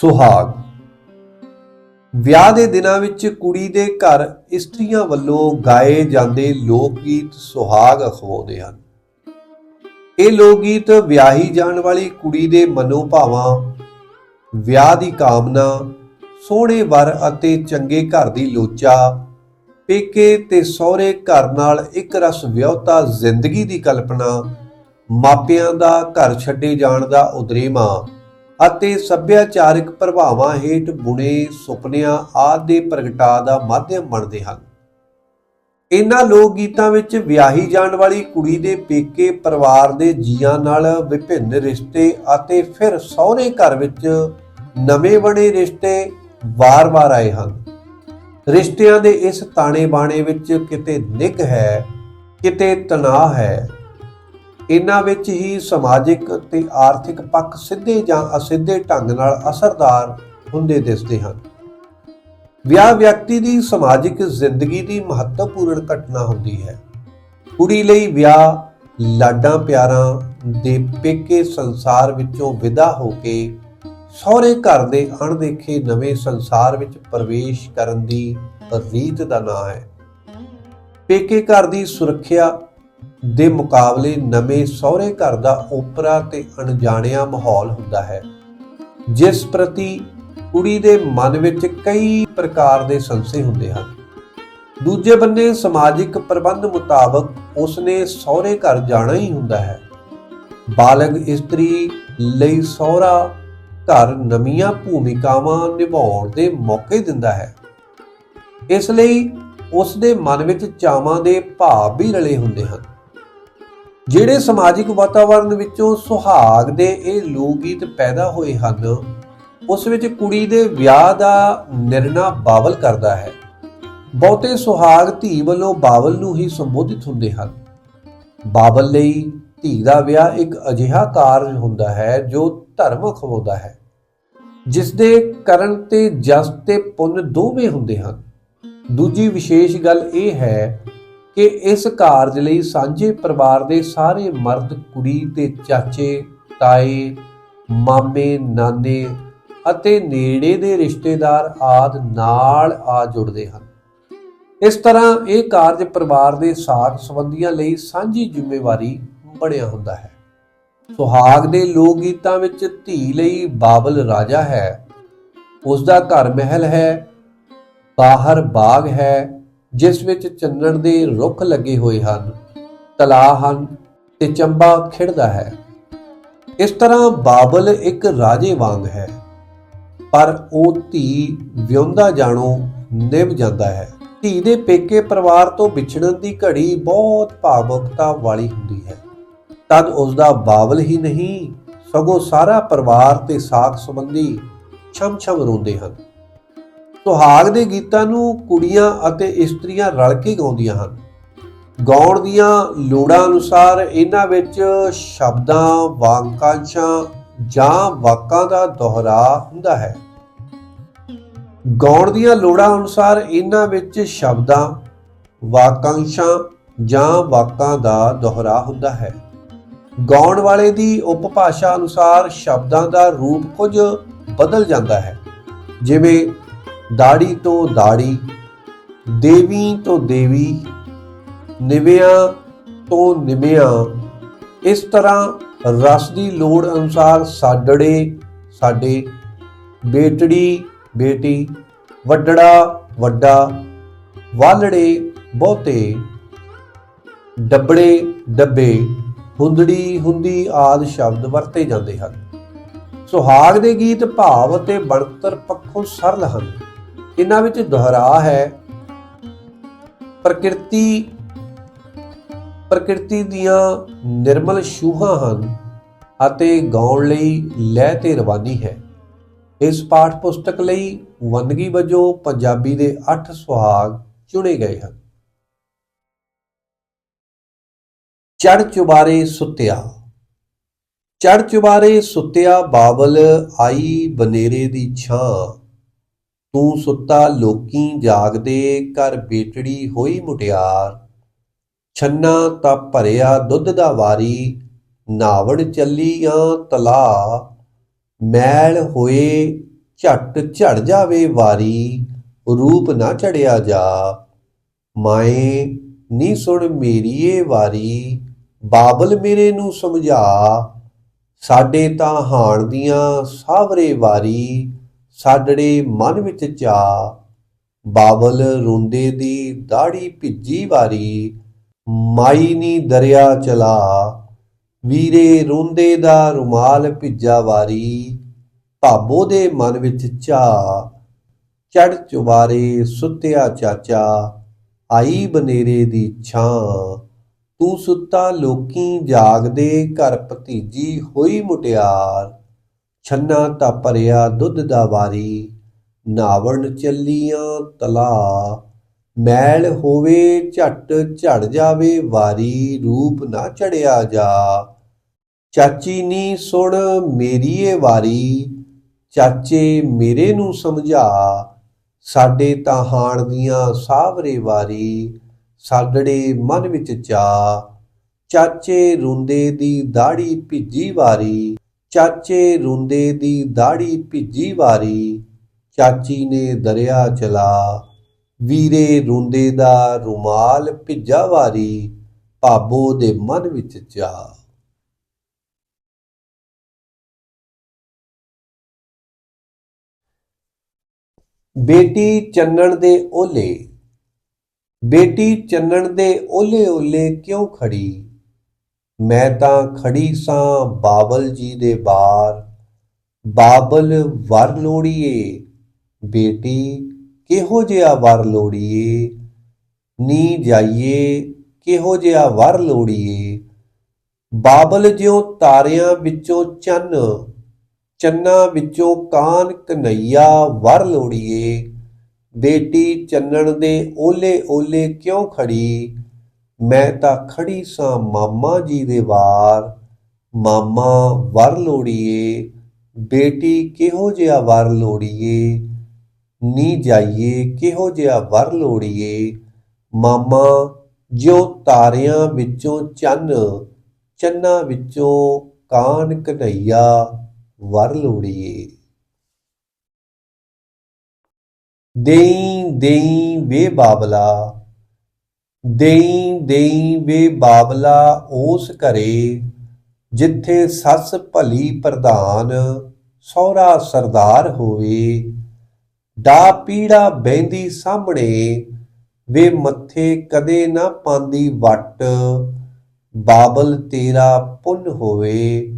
ਸੁਹਾਗ। ਵਿਆਹ ਦੇ ਦਿਨਾਂ ਵਿੱਚ ਕੁੜੀ ਦੇ ਘਰ ਇਸਤਰੀਆਂ ਵੱਲੋਂ ਗਾਏ ਜਾਂਦੇ ਲੋਕ ਗੀਤ ਸੁਹਾਗ ਅਖਵਾਉਂਦੇ ਹਨ। ਇਹ ਲੋਕ ਗੀਤ ਵਿਆਹੀ ਜਾਣ ਵਾਲੀ ਕੁੜੀ ਦੇ ਮਨੋਭਾਵਾਂ, ਵਿਆਹ ਦੀ ਕਾਮਨਾ, ਸੋਹਣੇ ਵਰ ਅਤੇ ਚੰਗੇ ਘਰ ਦੀ ਲੋਚਾ, ਪੇਕੇ ਤੇ ਸਹੁਰੇ ਘਰ ਨਾਲ ਇੱਕ ਰਸ ਵਿਆਹਤਾ ਜ਼ਿੰਦਗੀ ਦੀ ਕਲਪਨਾ, ਮਾਪਿਆਂ ਦਾ ਘਰ ਛੱਡੇ ਜਾਣ ਦਾ ਉਦਰੇਮਾ ਅਤੇ ਸੱਭਿਆਚਾਰਕ ਪ੍ਰਭਾਵਾਂ ਹੇਠ ਬੁਣੇ ਸੁਪਨਿਆਂ ਆਦਿ ਦੇ ਪ੍ਰਗਟਾ ਦਾ ਮਾਧਿਅਮ ਬਣਦੇ ਹਨ। ਇਹਨਾਂ ਲੋਕ ਗੀਤਾਂ ਵਿੱਚ ਵਿਆਹੀ ਜਾਣ ਵਾਲੀ ਕੁੜੀ ਦੇ ਪੇਕੇ ਪਰਿਵਾਰ ਦੇ ਜੀਆਂ ਨਾਲ ਵਿਭਿੰਨ ਰਿਸ਼ਤੇ ਅਤੇ ਫਿਰ ਸਹੁਰੇ ਘਰ ਵਿੱਚ ਨਵੇਂ ਬਣੇ ਰਿਸ਼ਤੇ ਵਾਰ-ਵਾਰ ਆਏ ਹਨ। ਰਿਸ਼ਤਿਆਂ ਦੇ ਇਸ ਤਾਣੇ ਬਾਣੇ ਵਿੱਚ ਕਿਤੇ ਨਿੱਘ ਹੈ, ਕਿਤੇ ਤਣਾਅ ਹੈ। ਇਹਨਾਂ ਵਿੱਚ ਹੀ ਸਮਾਜਿਕ ਤੇ ਆਰਥਿਕ ਪੱਖ ਸਿੱਧੇ ਜਾਂ ਅਸਿੱਧੇ ਢੰਗ ਨਾਲ ਅਸਰਦਾਰ ਹੁੰਦੇ ਦਿਸਦੇ ਹਨ। ਵਿਆਹ ਵਿਅਕਤੀ ਦੀ ਸਮਾਜਿਕ ਜ਼ਿੰਦਗੀ ਦੀ ਮਹੱਤਵਪੂਰਨ ਘਟਨਾ ਹੁੰਦੀ ਹੈ। ਕੁੜੀ ਲਈ ਵਿਆਹ ਲਾਡਾਂ ਪਿਆਰਾਂ ਦੇ ਪੇਕੇ ਸੰਸਾਰ ਵਿੱਚੋਂ ਵਿਦਾ ਹੋ ਕੇ ਸਹੁਰੇ ਘਰ ਦੇ ਅਣਦੇਖੇ ਨਵੇਂ ਸੰਸਾਰ ਵਿੱਚ ਪ੍ਰਵੇਸ਼ ਕਰਨ ਦੀ ਰੀਤ ਦਾ ਨਾਂ ਹੈ। ਪੇਕੇ ਘਰ ਦੀ ਸੁਰੱਖਿਆ ਦੇ ਮੁਕਾਬਲੇ ਨਵੇਂ ਸਹੁਰੇ ਘਰ ਦਾ ਓਪਰਾ ਤੇ ਅਣਜਾਣਿਆ ਮਾਹੌਲ ਹੁੰਦਾ ਹੈ। ਜਿਸ ਪ੍ਰਤੀ ਕੁੜੀ ਦੇ ਮਨ ਵਿੱਚ ਕਈ ਪ੍ਰਕਾਰ ਦੇ ਸੰਸੇ ਹੁੰਦੇ ਹਨ। ਦੂਜੇ ਬੰਨੇ ਸਮਾਜਿਕ ਪ੍ਰਬੰਧ ਮੁਤਾਬਕ ਉਸਨੇ ਸਹੁਰੇ ਘਰ ਜਾਣਾ ਹੀ ਹੁੰਦਾ ਹੈ। ਬਾਲਗ ਇਸਤਰੀ ਲਈ ਸਹੁਰਾ ਘਰ ਨਵੀਆਂ ਭੂਮਿਕਾਵਾਂ ਨਿਭਾਉਣ ਦੇ ਮੌਕੇ ਦਿੰਦਾ ਹੈ। ਇਸ ਲਈ ਉਸ ਦੇ ਮਨ ਵਿੱਚ ਚਾਵਾਂ ਦੇ ਭਾਵ ਵੀ ਰਲੇ ਹੁੰਦੇ ਹਨ। ਜਿਹੜੇ ਸਮਾਜਿਕ ਵਾਤਾਵਰਣ ਵਿੱਚੋਂ ਸੁਹਾਗ ਦੇ ਇਹ ਲੋਕ ਗੀਤ ਪੈਦਾ ਹੋਏ ਹਨ, ਉਸ ਵਿੱਚ ਕੁੜੀ ਦੇ ਵਿਆਹ ਦਾ ਨਿਰਣਾ ਬਾਵਲ ਕਰਦਾ ਹੈ। ਬਹੁਤੇ ਸੁਹਾਗ ਧੀ ਵੱਲੋਂ ਬਾਵਲ ਨੂੰ ਹੀ ਸੰਬੋਧਿਤ ਹੁੰਦੇ ਹਨ। ਬਾਵਲ ਲਈ ਧੀ ਦਾ ਵਿਆਹ ਇੱਕ ਅਜਿਹਾ ਕਾਰਜ ਹੁੰਦਾ ਹੈ ਜੋ ਧਰਮ ਖਵਾਉਂਦਾ ਹੈ ਜਿਸ ਦੇ ਕਰਨ ਤੇ ਜਸ ਤੇ ਪੁੰਨ ਦੋਵੇਂ ਹੁੰਦੇ ਹਨ। ਦੂਜੀ ਵਿਸ਼ੇਸ਼ ਗੱਲ ਇਹ ਹੈ ਕਿ ਇਸ ਕਾਰਜ ਲਈ ਸਾਂਝੇ ਪਰਿਵਾਰ ਦੇ ਸਾਰੇ ਮਰਦ, ਕੁੜੀ ਦੇ ਚਾਚੇ, ਤਾਏ, ਮਾਮੇ, ਨਾਨੇ ਅਤੇ ਨੇੜੇ ਦੇ ਰਿਸ਼ਤੇਦਾਰ ਆਦ ਨਾਲ ਆ ਜੁੜਦੇ ਹਨ। ਇਸ ਤਰ੍ਹਾਂ ਇਹ ਕਾਰਜ ਪਰਿਵਾਰ ਦੇ ਸਾਥ ਸੰਬੰਧੀਆਂ ਲਈ ਸਾਂਝੀ ਜ਼ਿੰਮੇਵਾਰੀ ਬਣਿਆ ਹੁੰਦਾ ਹੈ। ਸੁਹਾਗ ਦੇ ਲੋਕ ਗੀਤਾਂ ਵਿੱਚ ਧੀ ਲਈ ਬਾਬਲ ਰਾਜਾ ਹੈ। ਉਸ ਦਾ ਘਰ ਮਹਿਲ ਹੈ, ਬਾਹਰ ਬਾਗ ਹੈ ਜਿਸ ਵਿੱਚ ਚੰਨਣ ਦੇ ਰੁੱਖ ਲੱਗੇ ਹੋਏ ਹਨ ਤਲਾ ਹਨ ਤੇ ਚੰਬਾ ਖਿੜਦਾ ਹੈ। ਇਸ ਤਰ੍ਹਾਂ ਬਾਬਲ ਇੱਕ ਰਾਜੇ ਵਾਂਗ ਹੈ, ਪਰ ਉਹ ਧੀ ਵਿਉਂਦਾ ਜਾਣੋ ਨਿਭ ਜਾਂਦਾ ਹੈ। ਧੀ ਦੇ ਪੇਕੇ ਪਰਿਵਾਰ ਤੋਂ ਵਿਛੜਨ ਦੀ ਘੜੀ ਬਹੁਤ ਭਾਵੁਕਤਾ ਵਾਲੀ ਹੁੰਦੀ ਹੈ। ਤਦ ਉਸ ਦਾ ਬਾਬਲ ਹੀ ਨਹੀਂ, ਸਗੋਂ ਸਾਰਾ ਪਰਿਵਾਰ ਤੇ ਸਾਖ ਸੰਬੰਧੀ ਛਮ-ਛਮ ਰੋਂਦੇ ਹਨ। ਸੁਹਾਗ ਦੇ ਗੀਤਾਂ ਨੂੰ ਕੁੜੀਆਂ ਅਤੇ ਇਸਤਰੀਆਂ ਰਲ ਕੇ ਗਾਉਂਦੀਆਂ ਹਨ। ਗਾਉਣ ਦੀਆਂ ਲੋੜਾਂ ਅਨੁਸਾਰ ਇਹਨਾਂ ਵਿੱਚ ਸ਼ਬਦਾਂ, ਵਾਕਾਂਸ਼ਾਂ ਜਾਂ ਵਾਕਾਂ ਦਾ ਦੁਹਰਾ ਹੁੰਦਾ ਹੈ। ਗਾਉਣ ਦੀਆਂ ਲੋੜਾਂ ਅਨੁਸਾਰ ਇਹਨਾਂ ਵਿੱਚ ਸ਼ਬਦਾਂ, ਵਾਕਾਂਸ਼ਾਂ ਜਾਂ ਵਾਕਾਂ ਦਾ ਦੁਹਰਾ ਹੁੰਦਾ ਹੈ। ਗਾਉਣ ਵਾਲੇ ਦੀ ਉਪਭਾਸ਼ਾ ਅਨੁਸਾਰ ਸ਼ਬਦਾਂ ਦਾ ਰੂਪ ਕੁਝ ਬਦਲ ਜਾਂਦਾ ਹੈ। ਜਿਵੇਂ ਦਾੜੀ ਤੋਂ ਦਾੜੀ, ਦੇਵੀ ਤੋਂ ਦੇਵੀ, ਨਿਵਿਆਂ ਤੋਂ ਨਿਵਿਆਂ, ਇਸ ਤਰ੍ਹਾਂ ਰਸ ਦੀ ਲੋੜ ਅਨੁਸਾਰ ਸਾਡੜੇ, ਸਾਡੇ ਬੇਟੜੀ, ਬੇਟੀ, ਵੱਡੜਾ, ਵੱਡਾ, ਵਾਲੜੇ, ਬਹੁਤੇ, ਡੱਬੜੇ, ਡੱਬੇ, ਹੁੰਦੜੀ, ਹੁੰਦੀ ਆਦ ਸ਼ਬਦ ਵਰਤੇ ਜਾਂਦੇ ਹਨ। ਸੁਹਾਗ ਦੇ ਗੀਤ ਭਾਵ ਅਤੇ ਬਣਤਰ ਪੱਖੋਂ ਸਰਲ ਹਨ। ਇਹਨਾਂ ਵਿੱਚ ਦੁਹਰਾ ਹੈ। ਪ੍ਰਕਿਰਤੀ ਪ੍ਰਕਿਰਤੀ ਦੀਆਂ ਨਿਰਮਲ ਸ਼ੂਹਾਂ ਹਨ ਅਤੇ ਗਾਉਣ ਲਈ ਲੈਅ ਤੇ ਰਵਾਨੀ ਹੈ। ਇਸ ਪਾਠ ਪੁਸਤਕ ਲਈ ਵੰਦਗੀ ਵਜੋਂ ਪੰਜਾਬੀ ਦੇ 8 ਸੁਹਾਗ ਚੁਣੇ ਗਏ ਹਨ। ਚੜ ਚੁਬਾਰੇ ਸੁੱਤਿਆ। ਚੜ ਚੁਬਾਰੇ ਸੁੱਤਿਆ ਬਾਬਲ ਆਈ ਬਨੇਰੇ ਦੀ ਛਾਂ। ਤੂੰ ਸੁੱਤਾ ਲੋਕੀ ਜਾਗਦੇ ਕਰ ਬੇਟੜੀ ਹੋਈ ਮੁਟਿਆਰ। ਛੰਨਾ ਤਾਂ ਭਰਿਆ ਦੁੱਧ ਦਾ ਵਾਰੀ ਨਾਵੜ ਚੱਲੀ ਚੱਲੀਆਂ ਤਲਾ। ਮੈਲ ਹੋਏ ਝੱਟ ਝੜ ਜਾਵੇ ਵਾਰੀ, ਰੂਪ ਨਾ ਚੜਿਆ ਜਾ। ਮਾਏ, ਨੀ ਸੁਣ ਮੇਰੀਏ ਵਾਰੀ, ਬਾਬਲ ਮੇਰੇ ਨੂੰ ਸਮਝਾ। ਸਾਡੇ ਤਾਂ ਹਾਣ ਦੀਆਂ ਸਾਵਰੇ ਵਾਰੀ। ਸਾਡੜੇ ਮਨ ਵਿੱਚ ਚਾ ਬਾਬਲ ਰੋਂਦੇ ਦੀ ਦਾੜੀ ਭਿੱਜੀ ਵਾਰੀ, ਮਾਈ ਨੀ ਦਰਿਆ ਚਲਾ, ਵੀਰੇ ਰੋਂਦੇ ਦਾ ਰੁਮਾਲ ਭਿੱਜਾ ਵਾਰੀ, ਭਾਬੋ ਦੇ ਮਨ ਵਿੱਚ ਚਾ ਚੜ ਚੁਬਾਰੇ ਸੁੱਤਿਆ ਚਾਚਾ, ਆਈ ਬਨੇਰੇ ਦੀ ਛਾਂ, ਤੂੰ ਸੁੱਤਾ ਲੋਕੀ ਜਾਗਦੇ ਘਰ ਭਤੀਜੀ ਹੋਈ ਮੁਟਿਆਰ। ਛੰਨਾ ਤਾਂ ਭਰਿਆ ਦੁੱਧ ਦਾ ਵਾਰੀ, ਨਾਵਣ ਚੱਲੀਆਂ ਤਲਾ। ਮੈਲ ਹੋਵੇ ਝੱਟ ਝੜ ਜਾਵੇ ਵਾਰੀ, ਰੂਪ ਨਾ ਚੜਿਆ ਜਾ। ਚਾਚੀ ਨੀ ਸੁਣ ਮੇਰੀ ਏ ਵਾਰੀ, ਚਾਚੇ ਮੇਰੇ ਨੂੰ ਸਮਝਾ। ਸਾਡੇ ਤਾਂ ਹਾਣ ਦੀਆਂ ਸਾਵਰੇ ਵਾਰੀ ਸਾਡੜੇ ਮਨ ਵਿੱਚ ਚਾ। ਚਾਚੇ ਰੁੰਦੇ ਦੀ ਦਾੜੀ ਭਿੱਜੀ ਵਾਰੀ। ਚਾਚੇ ਰੁੰਦੇ ਦੀ ਦਾੜੀ ਭਿੱਜੀ ਵਾਰੀ, ਚਾਚੀ ਨੇ ਦਰਿਆ ਚਲਾ। ਵੀਰੇ ਰੁੰਦੇ ਦਾ ਰੁਮਾਲ ਭਿੱਜਾ ਵਾਰੀ, ਭਾਬੋ ਦੇ ਮਨ ਵਿੱਚ ਚਾ। ਬੇਟੀ ਚੰਨਣ ਦੇ ਓਲੇ ਬੇਟੀ ਚੰਨਣ ਦੇ ਓਲੇ ਓਲੇ ਕਿਉਂ ਖੜੀ? ਮੈਂ ਤਾਂ ਖੜੀ ਸਾਂ ਬਾਬਲ ਜੀ ਦੇ ਬਾਰ। ਬਾਬਲ ਵਰ ਲੋੜੀਏ, ਬੇਟੀ ਕਿਹੋ ਜਿਹਾ ਵਰ ਲੋੜੀਏ? ਨੀ ਜਾਈਏ, ਕਿਹੋ ਜਿਹਾ ਵਰ ਲੋੜੀਏ? ਬਾਬਲ ਜਿਉ ਤਾਰਿਆਂ ਵਿੱਚੋਂ ਚੰਨ, ਚੰਨਾ ਵਿੱਚੋਂ ਕਾਨ ਕਨਈਆ ਵਰ ਲੋੜੀਏ। ਬੇਟੀ ਚੰਨਣ ਦੇ ਓਲੇ ਓਲੇ ਕਿਉਂ ਖੜੀ? ਮੈਂ ਤਾਂ ਖੜੀ ਸਾਂ ਮਾਮਾ ਜੀ ਦੇ ਵਾਰ। ਮਾਮਾ, ਵਰ ਲੋੜੀਏ। ਬੇਟੀ, ਕਿਹੋ ਜਿਹਾ ਵਰ ਲੋੜੀਏ? ਨੀ ਜਾਈਏ, ਕਿਹੋ ਜਿਹਾ ਵਰ ਲੋੜੀਏ? ਮਾਮਾ, ਜਿਉ ਤਾਰਿਆਂ ਵਿੱਚੋਂ ਚੰਨ, ਚੰਨਾ ਵਿੱਚੋਂ ਕਾਨ ਕਨਈਆ ਵਰ ਲੋੜੀਏ। ਦੇਈ ਦੇਈ ਵੇ ਬਾਬਲਾ। ਦੇਈ ਦੇਈ ਵੇ ਬਾਬਲਾ ਉਸ ਘਰੇ, ਜਿੱਥੇ ਸੱਸ ਭਲੀ ਪ੍ਰਧਾਨ, ਸਹੁਰਾ ਸਰਦਾਰ ਹੋਵੇ। ਡਾ ਪੀੜਾ ਬੈੰਦੀ ਸਾਹਮਣੇ, ਵੇ ਮੱਥੇ ਕਦੇ ਨਾ ਪਾਂਦੀ ਵੱਟ। ਬਾਬਲ ਤੇਰਾ ਪੁੰਨ ਹੋਵੇ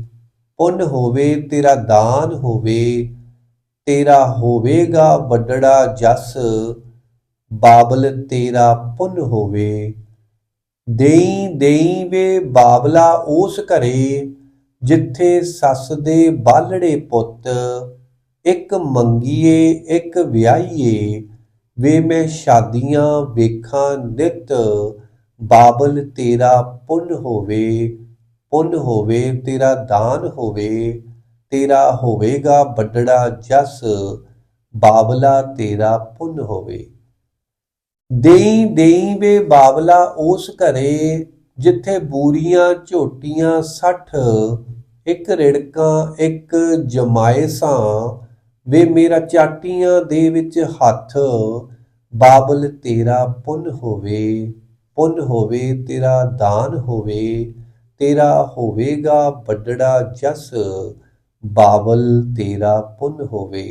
ਪੁੰਨ ਹੋਵੇ ਤੇਰਾ ਦਾਨ ਹੋਵੇ, ਤੇਰਾ ਹੋਵੇਗਾ ਵੱਡੜਾ ਜਸ। ਬਾਬਲ ਤੇਰਾ ਪੁੰਨ ਹੋਵੇ। ਦੇਈ ਦੇਈ ਵੇ ਬਾਬਲਾ ਉਸ ਘਰੇ, ਜਿੱਥੇ ਸੱਸ ਦੇ ਬਾਲੜੇ ਪੁੱਤ, ਇੱਕ ਮੰਗੀਏ, ਇੱਕ ਵਿਆਹੀਏ। ਵੇ ਮੈਂ ਸ਼ਾਦੀਆਂ ਵੇਖਾਂ ਨਿਤ, ਬਾਬਲ ਤੇਰਾ ਪੁੰਨ ਹੋਵੇ। ਪੁੰਨ ਹੋਵੇ, ਤੇਰਾ ਦਾਨ ਹੋਵੇ, ਤੇਰਾ ਹੋਵੇਗਾ ਵੱਡੜਾ ਜਸ, ਬਾਬਲਾ ਤੇਰਾ ਪੁੰਨ ਹੋਵੇ। ਦੇਈ ਦੇਈ ਵੇ ਬਾਬਲਾ ਉਸ ਘਰੇ ਜਿੱਥੇ ਬੂਰੀਆਂ ਝੋਟੀਆਂ 60 ਇੱਕ ਰਿੜਕਾਂ, ਇੱਕ ਜਮਾਇਸਾਂ, ਵੇ ਮੇਰਾ ਚਾਟੀਆਂ ਦੇ ਵਿੱਚ ਹੱਥ, ਬਾਬਲ ਤੇਰਾ ਪੁੰਨ ਹੋਵੇ ਪੁੰਨ ਹੋਵੇ ਤੇਰਾ ਦਾਨ ਹੋਵੇ, ਤੇਰਾ ਹੋਵੇਗਾ ਵੱਡੜਾ ਜਸ, ਬਾਬਲ ਤੇਰਾ ਪੁੰਨ ਹੋਵੇ।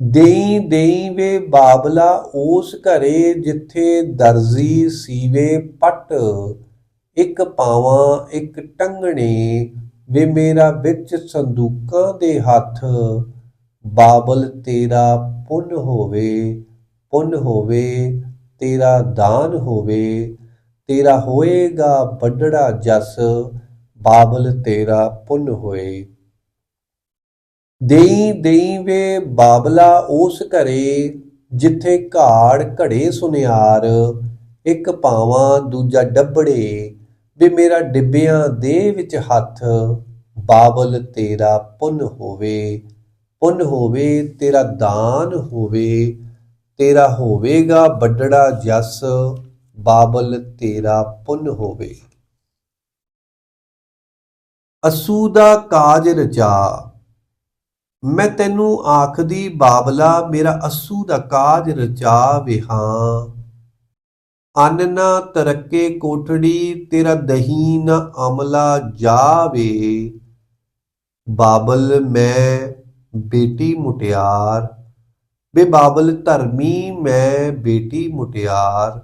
ਦੇਈ ਦੇਈ ਵੇ ਬਾਬਲਾ ਉਸ ਘਰੇ ਜਿੱਥੇ ਦਰਜੀ ਸੀਵੇ ਪਟ। ਇੱਕ ਪਾਵਾਂ, ਇੱਕ ਟੰਗਣੇ ਵੇ ਮੇਰਾ ਵਿੱਚ ਸੰਦੂਕਾਂ ਦੇ ਹੱਥ। ਬਾਬਲ ਤੇਰਾ ਪੁੰਨ ਹੋਵੇ ਪੁੰਨ ਹੋਵੇ, ਤੇਰਾ ਦਾਨ ਹੋਵੇ। ਤੇਰਾ ਹੋਏਗਾ ਵੱਡੜਾ ਜਸ, ਬਾਬਲ ਤੇਰਾ ਪੁੰਨ ਹੋਏ। ਦੇਈ ਦੇਈ ਵੇ ਬਾਬਲਾ ਉਸ ਘਰੇ ਜਿੱਥੇ ਘਾੜ ਘੜੇ ਸੁਨਿਆਰ, ਇੱਕ ਪਾਵਾਂ ਦੂਜਾ ਡੱਬੜੇ, ਵੇ ਮੇਰਾ ਡਿੱਬਿਆਂ ਦੇ ਵਿੱਚ ਹੱਥ, ਬਾਬਲ ਤੇਰਾ ਪੁੰਨ ਹੋਵੇ ਪੁੰਨ ਹੋਵੇ ਤੇਰਾ ਦਾਨ ਹੋਵੇ, ਤੇਰਾ ਹੋਵੇਗਾ ਵੱਡੜਾ ਜਸ, ਬਾਬਲ ਤੇਰਾ ਪੁੰਨ ਹੋਵੇ। ਅਸੂ ਦਾ ਕਾਜ ਰਚਾ ਮੈਂ ਤੈਨੂੰ ਆਖਦੀ ਬਾਬਲਾ, ਮੇਰਾ ਅਸੂ ਦਾ ਕਾਜ ਰਚਾ ਵਿਹਾਂ। ਅੰਨ ਨਾ ਤਰੱਕੇ ਕੋਠੜੀ ਤੇਰਾ ਦਹੀਂ ਨਾ ਅਮਲਾ ਜਾਵੇ। ਬਾਬਲ ਮੈਂ ਬੇਟੀ ਮੁਟਿਆਰ, ਬੇ ਬਾਬਲ ਧਰਮੀ ਮੈਂ ਬੇਟੀ ਮੁਟਿਆਰ।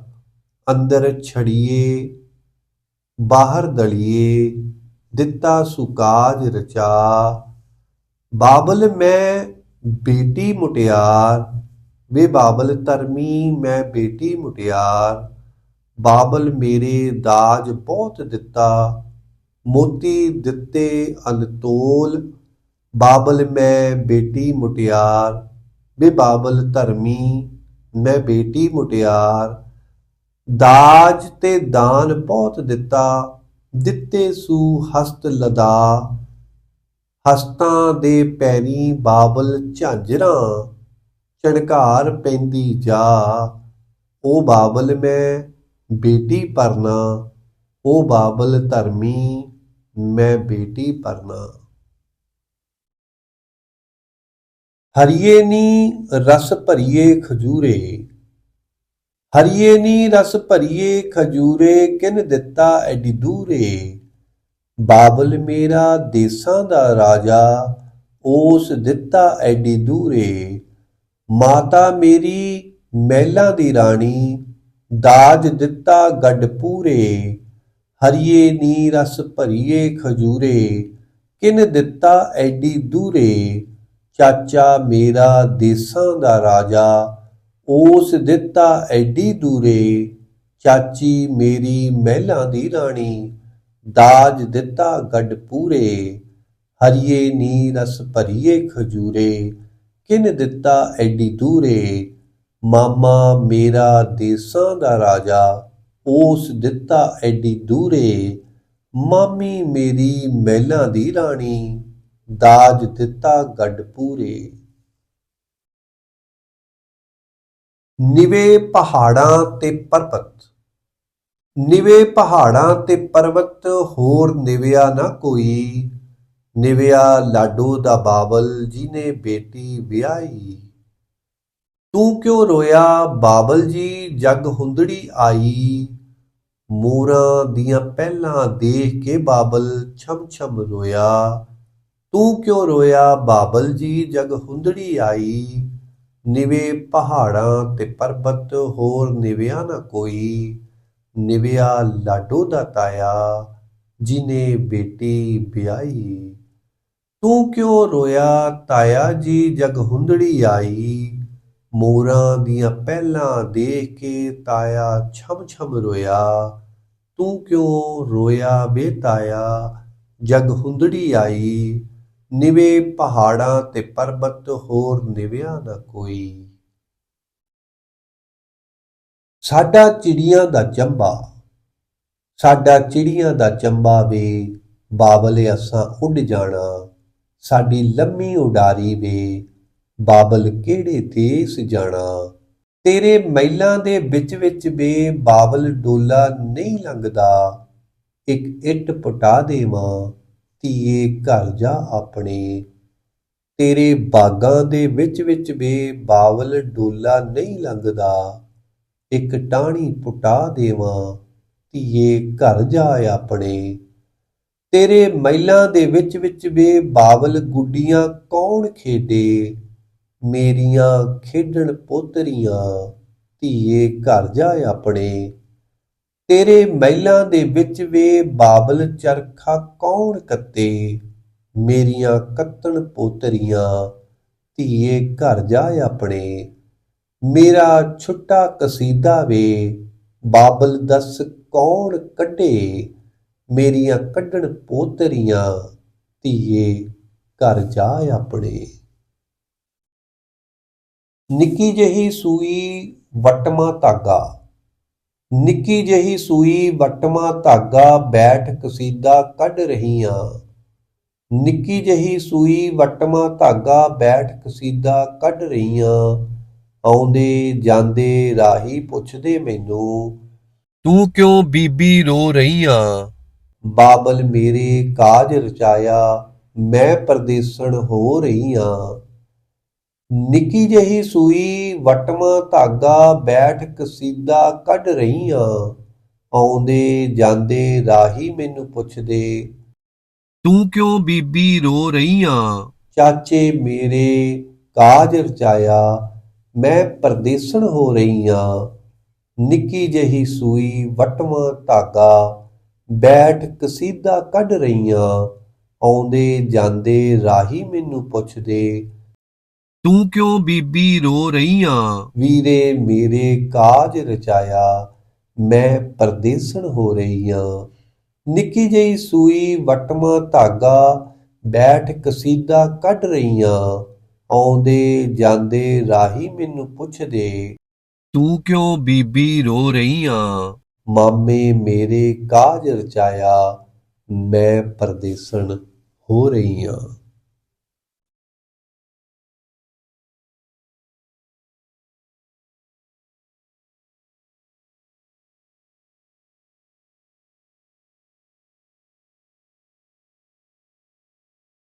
ਅੰਦਰ ਛੜੀਏ, ਬਾਹਰ ਦਲੀਏ, ਦਿੱਤਾ ਸੁਕਾਜ ਰਚਾ। ਬਾਬਲ ਮੈਂ ਬੇਟੀ ਮੁਟਿਆਰ, ਵੇ ਬਾਬਲ ਧਰਮੀ ਮੈਂ ਬੇਟੀ ਮੁਟਿਆਰ। ਬਾਬਲ ਮੇਰੇ ਦਾਜ ਬਹੁਤ ਦਿੱਤਾ, ਮੋਤੀ ਦਿੱਤੇ ਅਨਤੋਲ ਬਾਬਲ ਮੈਂ ਬੇਟੀ ਮੁਟਿਆਰ, ਵੇ ਬਾਬਲ ਧਰਮੀ ਮੈਂ ਬੇਟੀ ਮੁਟਿਆਰ। ਦਾਜ ਤੇ ਦਾਨ ਬਹੁਤ ਦਿੱਤਾ, ਦਿੱਤੇ ਸੂ ਹਸਤ ਲਦਾ। ਹਸਤਾਂ ਦੇ ਪੈਰੀ ਬਾਬਲ ਝਾਂਜਰਾਂ, ਚਣਕਾਰ ਪੈਂਦੀ ਜਾ। ਉਹ ਬਾਬਲ ਮੈਂ, ਬੇਟੀ ਪਰਨਾ। ਉਹ ਬਾਬਲ ਧਰਮੀ, ਮੈਂ ਬੇਟੀ ਪਰਨਾ। ਹਰੀਏ ਨੀ ਰਸ ਭਰੀਏ ਖਜੂਰੇ, ਹਰੀਏ ਨੀ ਰਸ ਭਰੀਏ ਖਜੂਰੇ, ਕਿਨ ਦਿੱਤਾ ਐਡੀ ਦੂਰੇ। ਬਾਬਲ ਮੇਰਾ ਦੇਸਾਂ ਦਾ ਰਾਜਾ ਉਸ ਦਿੱਤਾ ਐਡੀ ਦੂਰੇ। ਮਾਤਾ ਮੇਰੀ ਮਹਿਲਾਂ ਦੀ ਰਾਣੀ, ਦਾਜ ਦਿੱਤਾ ਗੱਡ ਪੂਰੇ। ਹਰੀਏ ਨੀ ਰਸ ਭਰੀਏ ਖਜੂਰੇ, ਕਿਨ ਦਿੱਤਾ ਐਡੀ ਦੂਰੇ। ਚਾਚਾ ਮੇਰਾ ਦੇਸਾਂ ਦਾ ਰਾਜਾ ਉਸ ਦਿੱਤਾ ਐਡੀ ਦੂਰੇ। ਚਾਚੀ ਮੇਰੀ ਮਹਿਲਾਂ ਦੀ ਰਾਣੀ ਦਾਜ ਦਿੱਤਾ ਗੱਡ ਪੂਰੇ, ਹਰੀਏ ਨੀ ਰਸ ਭਰੀਏ ਖਜੂਰੇ, ਕਿਨ ਦਿੱਤਾ ਐਡੀ ਦੂਰੇ, ਮਾਮਾ ਮੇਰਾ ਦੇਸਾਂ ਦਾ ਰਾਜਾ ਉਸ ਦਿੱਤਾ ਐਡੀ ਦੂਰੇ, ਮਾਮੀ ਮੇਰੀ ਮਹਿਲਾਂ ਦੀ ਰਾਣੀ, ਦਾਜ ਦਿੱਤਾ ਗੱਡ ਪੂਰੇ। ਨਿਵੇ ਪਹਾੜਾਂ ਤੇ ਪਰਬਤ ਨਿਵੇ ਪਹਾੜਾਂ ਤੇ ਪਰਬਤ ਹੋਰ ਨਿਵਿਆ ਨਾ ਕੋਈ। ਨਿਵਿਆ ਲਾਡੋ ਦਾ ਬਾਬਲ ਜਿਹਨੇ ਬੇਟੀ ਵਿਆਹੀ। ਤੂੰ ਕਿਉਂ ਰੋਇਆ ਬਾਬਲ ਜੀ, ਜਗ ਹੁੰਦੜੀ ਆਈ। ਮੋਰਾਂ ਦੀਆਂ ਪਹਿਲਾਂ ਦੇਖ ਕੇ ਬਾਬਲ ਛਮ ਛਮ ਰੋਇਆ। ਤੂੰ ਕਿਉਂ ਰੋਇਆ ਬਾਬਲ ਜੀ, ਜਗ ਹੁੰਦੜੀ ਆਈ। ਨਿਵੇ ਪਹਾੜਾਂ ਤੇ ਪਰਬਤ ਹੋਰ ਨਿਵਿਆ ਨਾ ਕੋਈ। ਨਿਵਿਆ ਲਾਡੋ ਦਾ ਤਾਇਆ, ਜਿਨੇ ਬੇਟੀ ਵਿਆਹੀ। ਤੂੰ ਕਿਉਂ ਰੋਇਆ ਤਾਇਆ ਜੀ ਜਗ ਹੁੰਦੜੀ ਆਈ? ਮੋਰਾਂ ਦੀਆਂ ਪਹਿਲਾਂ ਦੇਖ ਕੇ ਤਾਇਆ ਛਮ ਛਮ ਰੋਇਆ। ਤੂੰ ਕਿਉਂ ਰੋਇਆ ਬੇ ਤਾਇਆ, ਜਗ ਹੁੰਦੜੀ ਆਈ? ਨਿਵੇ ਪਹਾੜਾਂ ਤੇ ਪਰਬਤ ਹੋਰ ਨਿਵਿਆ ਨਾ ਕੋਈ। ਸਾਡਾ ਚਿੜੀਆਂ ਦਾ ਚੰਬਾ, ਸਾਡਾ ਚਿੜੀਆਂ ਦਾ ਚੰਬਾ ਵੇ, ਬਾਬਲ ਅਸਾਂ ਉੱਡ ਜਾਣਾ, ਸਾਡੀ ਲੰਮੀ ਉਡਾਰੀ ਵੇ, ਬਾਬਲ ਕਿਹੜੇ ਦੇਸ ਜਾਣਾ? ਤੇਰੇ ਮਹਿਲਾਂ ਦੇ ਵਿੱਚ ਵਿੱਚ ਵੇ, ਬਾਬਲ ਡੋਲਾ ਨਹੀਂ ਲੰਘਦਾ, ਇੱਕ ਇੱਟ ਪੁਟਾ ਦੇਵਾਂ, ਧੀਏ ਘਰ ਜਾ ਆਪਣੇ। ਤੇਰੇ ਬਾਗਾਂ ਦੇ ਵਿੱਚ ਵਿੱਚ ਵੇ, ਬਾਬਲ ਡੋਲਾ ਨਹੀਂ ਲੰਘਦਾ ਇੱਕ ਟਾਹਣੀ ਪੁਟਾ ਦੇਵਾਂ, ਧੀਏ ਘਰ ਜਾ ਆਪਣੇ। ਤੇਰੇ ਮਹਿਲਾਂ ਦੇ ਵਿੱਚ ਵਿੱਚ ਵੇ ਬਾਵਲ ਗੁੱਡੀਆਂ ਕੌਣ ਖੇਡੇ? ਮੇਰੀਆਂ ਖੇਡਣ ਪੋਤਰੀਆਂ, ਧੀਏ ਘਰ ਜਾ ਆਪਣੇ। ਤੇਰੇ ਮਹਿਲਾਂ ਦੇ ਵਿੱਚ ਵੇ ਬਾਬਲ ਚਰਖਾ ਕੌਣ ਕੱਤੇ? ਮੇਰੀਆਂ ਕੱਤਣ ਪੋਤਰੀਆਂ, ਧੀਏ ਘਰ ਜਾ ਆਪਣੇ। ਮੇਰਾ ਛੁੱਟਾ ਕਸੀਦਾ ਵੇ, ਬਾਬਲ ਦੱਸ ਕੌਣ ਕੱਢੇ? ਮੇਰੀਆਂ ਕੱਢਣ ਪੋਤਰੀਆਂ, ਧੀਏ, ਘਰ ਜਾ ਆਪਣੇ। ਨਿੱਕੀ ਜਿਹੀ ਸੂਈ ਵਟਮਾ ਧਾਗਾ। ਨਿੱਕੀ ਜਿਹੀ ਸੂਈ ਵਟਮਾ ਧਾਗਾ ਬੈਠ ਕਸੀਦਾ ਕੱਢ ਰਹੀਆਂ। ਨਿੱਕੀ ਜਿਹੀ ਸੂਈ ਵਟਮਾ ਧਾਗਾ ਬੈਠ ਕਸੀਦਾ ਕੱਢ ਰਹੀਆਂ। ਆਉਂਦੇ ਜਾਂਦੇ ਰਾਹੀ ਪੁੱਛਦੇ ਮੈਨੂੰ ਤੂੰ ਕਿਉਂ ਬੀਬੀ ਰੋ ਰਹੀਆਂ ਬਾਬਲ ਮੇਰੇ ਕਾਜ ਰਚਾਇਆ ਮੈਂ ਪਰਦੇਸਣ ਹੋ ਰਹੀ ਆ। ਨਿੱਕੀ ਜਹੀ ਸੂਈ ਵਟਮਾ ਧਾਗਾ ਬੈਠ ਕਸੀਦਾ ਕੱਢ ਰਹੀ ਆ। ਆਉਂਦੇ ਜਾਂਦੇ ਰਾਹੀ ਮੈਨੂੰ ਪੁੱਛਦੇ ਤੂੰ ਕਿਉਂ ਬੀਬੀ ਰੋ ਰਹੀ ਆ? ਚਾਚੇ ਮੇਰੇ ਕਾਜ ਰਚਾਇਆ ਮੈਂ ਪਰਦੇਸਣ ਹੋ ਰਹੀ ਆ ਨਿੱਕੀ ਜਹੀ ਸੂਈ ਵਟਮਾ ਧਾਗਾ ਬੈਠ ਕਸੀਦਾ ਕੱਢ ਰਹੀ ਰਹੀਆਂ। ਆਉਂਦੇ ਜਾਂਦੇ ਰਾਹੀ ਮੈਨੂੰ ਪੁੱਛਦੇ, ਤੂੰ ਕਿਉਂ ਬੀਬੀ ਰੋ ਰਹੀ ਆ? ਵੀਰੇ, ਮੇਰੇ ਕਾਜ ਰਚਾਇਆ, ਮੈਂ ਪਰਦੇਸਣ ਹੋ ਰਹੀ ਆ। ਨਿੱਕੀ ਜਹੀ ਸੂਈ ਵਟਮਾ ਧਾਗਾ ਬੈਠ ਕਸੀਦਾ ਕੱਢ ਰਹੀ ਰਹੀਆਂ। ਆਉਂਦੇ ਜਾਂਦੇ ਰਾਹੀ ਮੈਨੂੰ ਪੁੱਛਦੇ ਤੂੰ ਕਿਉਂ ਬੀਬੀ ਰੋ ਰਹੀ ਆ? ਮਾਮੇ ਮੇਰੇ ਕਾਜ ਰਚਾਇਆ ਮੈਂ ਪਰਦੇਸਣ ਹੋ ਰਹੀ ਹਾਂ